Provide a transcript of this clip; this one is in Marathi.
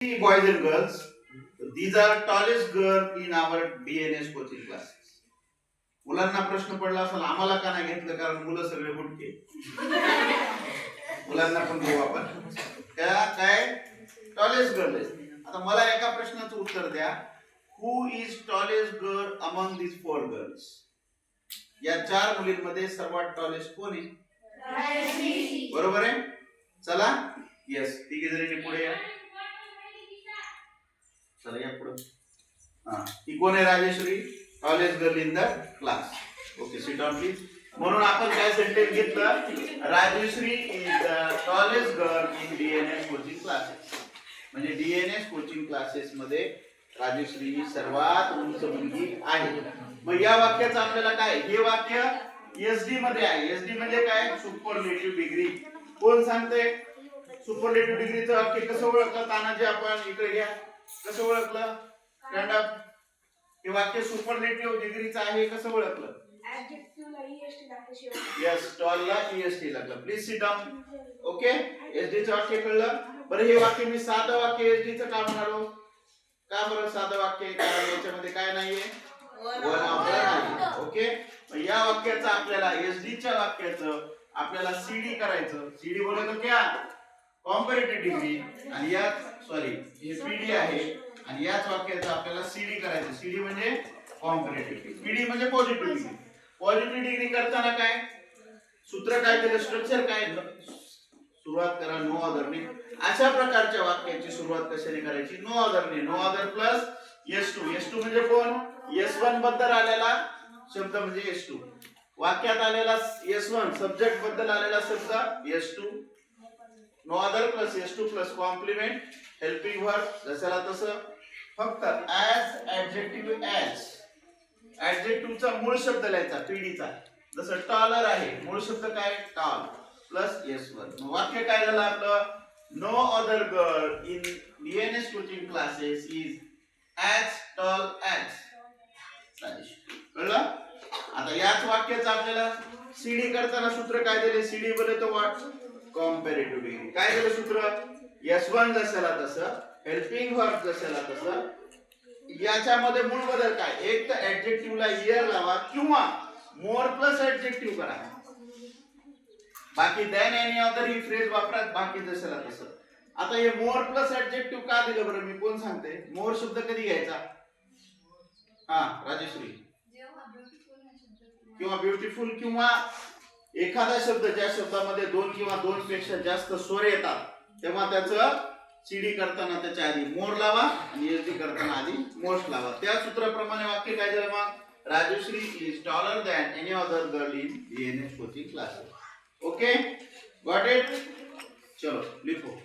boys and girls, these are tallest girl in our DNS coaching classes. मुलांना प्रश्न पडला असेल आम्हाला का नाही घेतलं? कारण मुलं सगळे बुटके मुलांना पण घेऊ आपण. त्या काय? टॉलेस्ट गर्ल आता मला एका प्रश्नाचं उत्तर द्या. Who is tallest girl among this four girls या चार मुलींमध्ये सर्वात टॉलेस्ट कोण आहे? बरोबर आहे? चला. येस तिघे जणी पुढे या. चला या पुढे. हा ही कोण आहे Rajeshri tallest girl in the class okay sit on please म्हणून आपण काय सेंटेन्स घेतलं? Rajeshri is the tallest girl in DNS coaching classes म्हणजे डीएनएस कोचिंग क्लासेस मध्ये राजेश्री ही सर्वात उंच मुलगी आहे. मग या वाक्याचं आपल्याला काय? हे वाक्य एसडी मध्ये आहे. एसडी म्हणजे काय? सुपरलेटिव्ह डिग्री कोण सांगते सुपरलेटिव्ह डिग्रीचं वाक्य कसं ओळखलं तानाजी आपण इकडे घ्या. कसं ओळखलं? स्टँड अप हे वाक्य सुपरलेटिव्ह डिग्रीचं आहे कसं ओळखलं? ऍडजेक्टिव्हला ईएसटी लागते शेवटी. यस स्टॉलला ईएसटी लागलं. Please sit down okay SD चं वाक्य कळलं? बरं हे वाक्य मी साधं वाक्य एसडी चं का म्हणालो? का बरं साधं वाक्य आहे? कारण याच्यामध्ये काय नाहीये? वन नाही ओके या वाक्याचं आपल्याला एसडी च्या वाक्याचं आपल्याला सीडी करायचं. सीडी बोलतो क्या कॉम्पॅरेटिव्ह डिग्री आणि यात सॉरी हे पीडी आहे आणि याच वाक्याचं आपल्याला सीडी करायचं. सीडी म्हणजे कॉम्पॅरेटिव्ह पीडी म्हणजे पॉझिटिव्ह डिग्री पॉझिटिव्ह डिग्री करताना काय? सूत्र काय केलं? स्ट्रक्चर काय? सुरुवात करा नो. अदरने अशा प्रकारच्या वाक्याची सुरुवात कशाने करायची? No अदरने no. Other plus S two S two म्हणजे कोण? एस वनबद्दल आलेला शब्द म्हणजे एस टू वाक्यात आलेला एस वन सब्जेक्टबद्दल आलेला शब्द S two no other plus S two plus complement helping verb जशाला तसं. फक्त ऍज ऍडजेक्टिव्ह ऍज ऍडजेक्टिव्हचा मूळ शब्द लिहायचा पीडीचा जसं टॉलर आहे मूळ शब्द काय? टॉल प्लस एस वर वाक्य काय झालं आपलं? No other girl in DNS coaching classes is as tall as कळलं? आता याच वाक्याचं आपल्याला सीडी करताना सूत्र काय दिले? सीडी बोले तो वाट कॉम्पेरेटिव्ह डिग्री काय झालं सूत्र? एस वन जशाला तसं हेल्पिंग वर्क जशाला तसं याच्यामध्ये मूळ बदल काय? एक तर ऍडजेक्टिव्हला इयर लावा किंवा मोर प्लस ऍडजेक्टिव्ह करा. बाकी दॅन एनी अदर ही फ्रेज वापरा बाकी जशाला तसं. आता हे मोर प्लस ऍडजेक्टिव्ह का दिलं बरं? मी कोण सांगते? मोर शब्द कधी घ्यायचा? हा राजेश्री. किंवा ब्युटिफुल किंवा एखादा शब्द ज्या शब्दामध्ये दोन किंवा दोन पेक्षा जास्त स्वर येतात तेव्हा त्याचं सीडी करताना त्याच्या आधी मोर लावा आणि एसडी करताना आधी मोस्ट लावा. त्या सूत्राप्रमाणे वाक्य काय झालं मग? Rajshri is taller than any other girl in DNS coaching classes okay got it चलो लिखो.